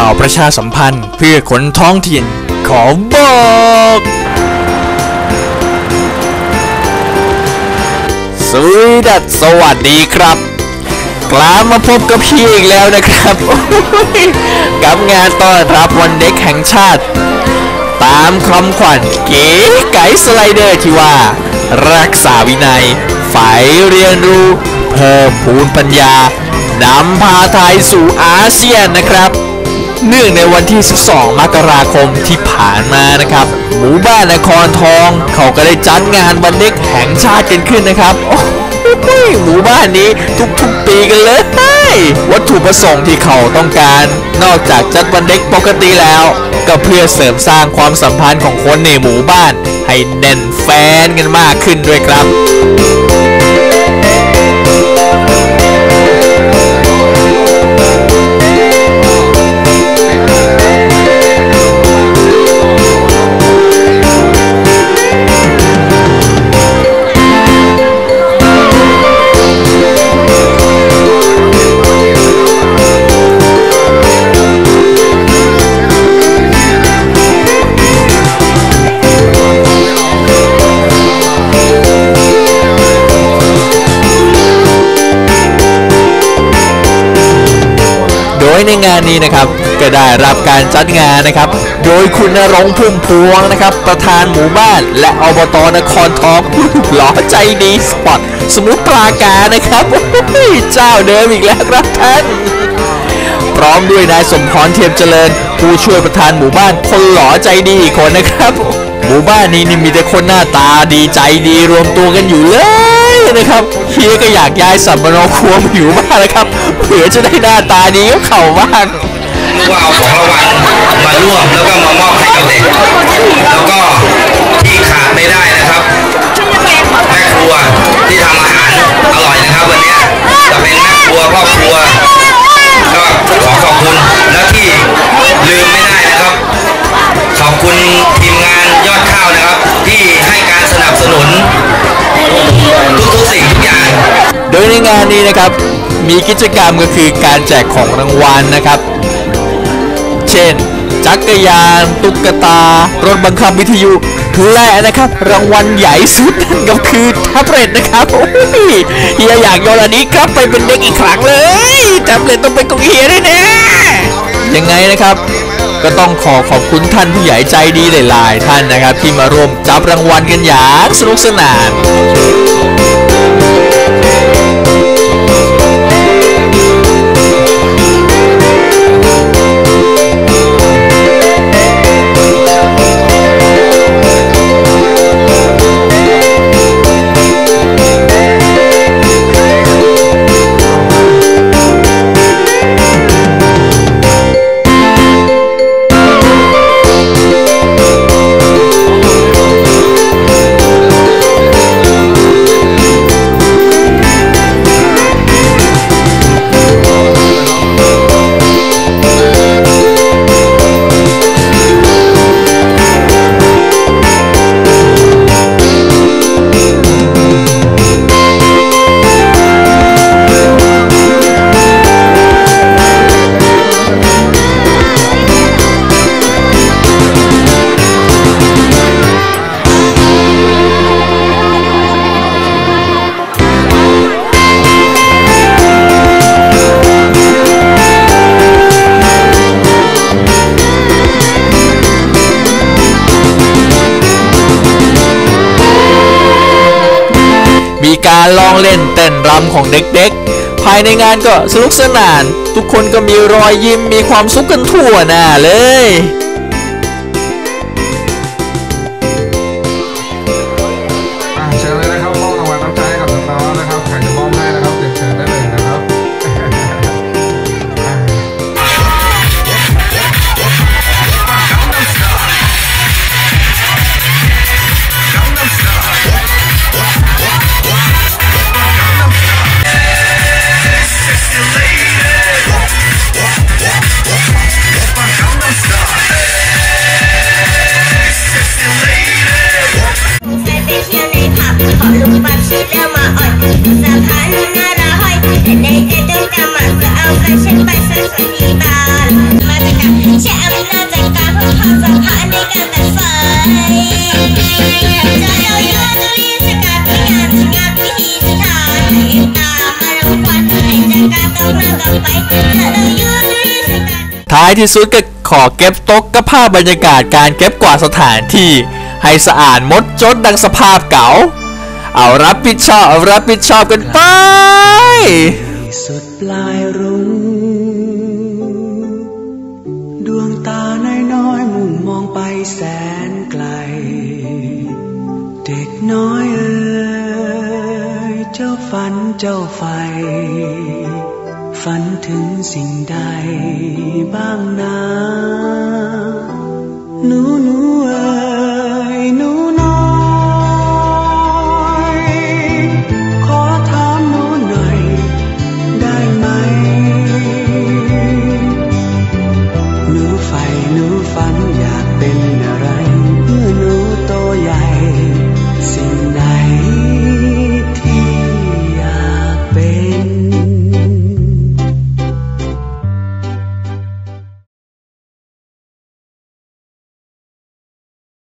ข่าวประชาสัมพันธ์ เพื่อคนท้องถิ่น ขอบอกสวีดัสสวัสดีครับกลับมาพบกับพี่อีกแล้วนะครับกับงานต้อนรับวันเด็กแห่งชาติ ตามคำขวัญเก๋ไก๋สไลเดอร์ที่ว่า รักษาวินัยฝ่ายเรียนรู้เพิ่มพูนปัญญานำพาไทยสู่อาเซียนนะครับ เนื่องในวันที่ 12 มกราคมที่ผ่านมานะครับหมู่บ้านนครทอง เขาก็ได้จัดงานวันเด็กแห่งชาติกันขึ้นนะครับโอ้โหหมู่บ้านนี้ทุกๆปีกันเลยวัตถุประสงค์ที่เขาต้องการ นอกจากจัดวันเด็กปกติแล้ว ก็เพื่อเสริมสร้างความสัมพันธ์ของคนในหมู่บ้าน ให้แน่นแฟนกันมากขึ้นด้วยครับานี้นะครับก็ได้รับการจัดงานนะครับ โดยคุณณรงพุ่มพวงนะครับ ประธานหมู่บ้าน และอบตนครทองหล่อใจดีสปอตสมุทรปราการนะครับเจ้าเดิมอีกแล้วครับท่านพร้อมด้วยนายสมพรเทียมเจริญ ผู้ช่วยประธานหมู่บ้านคนหล่อใจดีอีกคนนะครับ หมู่บ้านนี้นี่มีแต่คนหน้าตาดีใจดีรวมตัวกันอยู่เลย นะครับเฮียก็อยากย้ายสัมมโนครัวมาอยู่บ้ากนะครับเผื่อจะได้หน้าตาดีกับเขาบ้างนึกว่าเอาของรางวัลมาร่วมแล้วก็มามอบให้กับเด็ก แล้วก็ที่ขาดไม่ได้นะครับแม่ครัวที่ทำอาหารอร่อย งานนี้นะครับ มีกิจกรรมก็คือการแจกของรางวัลนะครับ เช่น จักรยาน ตุ๊กตา รถบังคับวิทยุและนะครับ รางวัลใหญ่สุดนั่นก็คือแท็บเล็ตนะครับโอ้ยเฮียอยากโยนอันนี้กลับไปเป็นเด็กอีกครั้งเลยแท็บเล็ตต้องเป็นของเฮียแน่ๆยังไงนะครับก็ต้องขอขอบคุณท่านผู้ใหญ่ใจดีหลาย ๆ ท่านนะครับ ที่มาร่วมจับรางวัลกันอย่างสนุกสนาน การลองเล่นเต้นรำของเด็กๆ ภายในงานก็สนุกสนาน ทุกคนก็มีรอยยิ้มมีความสุขกันทั่วหน้าเลย ท้ายที่สุดก็ขอเก็บตกกับภาบรรยากาศการเก็บกวาดสถานที่ ให้สะอาดมดจดดังสภาพเก่า เอารับผิดชอบเอารับผิดชอบกันไป สุดปลายรุง้งดวงตาน้อยๆมุ่งมองไปแสนไกล เด็กน้อยเอ๋ยเจ้าฝันเจ้าไฟ ฝันถึงสิ่งใดบ้างนา